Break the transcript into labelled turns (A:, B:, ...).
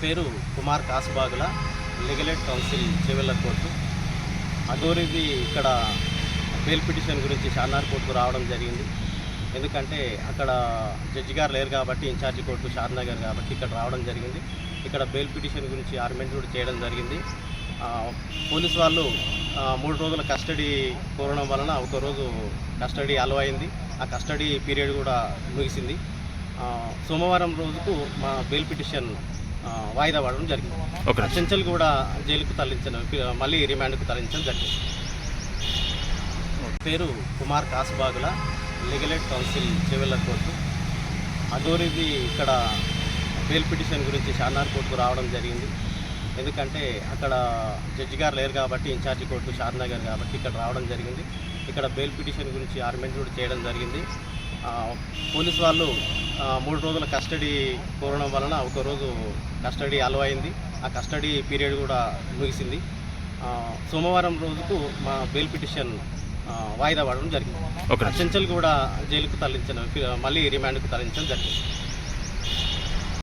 A: పేరు Kumar Kasubagula legal counsel Chevella court. అగోరిది ఇక్కడ bail petition గురించి షార్నార్ కోర్టుకు రావడం జరిగింది. ఎందుకంటే అక్కడ జడ్జి గారు లేరు కాబట్టి ఇన్ఛార్జి కోర్టు షార్నగర్ కాబట్టి ఇక్కడ రావడం జరిగింది. ఇక్కడ బెయిల్ పిటిషన్ గురించి ఆర్గ్యుమెంట్ కూడా చేయడం జరిగింది. పోలీస్ వాళ్ళు మూడు రోజుల కస్టడీ కోరడం వలన ఒక రోజు కస్టడీ అలవైంది అయింది. ఆ కస్టడీ పీరియడ్ కూడా ముగిసింది. సోమవారం రోజుకు మా బెయిల్ పిటిషన్ వాయిదా పడడం జరిగింది. చెంచల్ కూడా జైలుకు తరలించడం మళ్ళీ రిమాండ్కు తరలించడం జరిగింది. పేరు Kumar Kasubagula legal counsel Chevella court. అగోరిది ఇక్కడ బెయిల్ పిటిషన్ గురించి షార్నార్ కోర్టుకు రావడం జరిగింది. ఎందుకంటే అక్కడ జడ్జి గారు లేరు కాబట్టి ఇన్ఛార్జి కోర్టు షార్నగర్ కాబట్టి ఇక్కడ రావడం జరిగింది. ఇక్కడ బెయిల్ పిటిషన్ గురించి ఆర్గ్యుమెంట్ కూడా చేయడం జరిగింది. పోలీస్ వాళ్ళు మూడు రోజుల కస్టడీ కోరడం వలన ఒక రోజు కస్టడీ అలవ్ అయింది. ఆ కస్టడీ పీరియడ్ కూడా ముగిసింది. సోమవారం రోజుకు మా బెయిల్ పిటిషన్ వాయిదా పడడం జరిగింది. చెంచల్ కూడా జైలుకు తరలించడం మళ్ళీ రిమాండ్కు తరలించడం జరిగింది.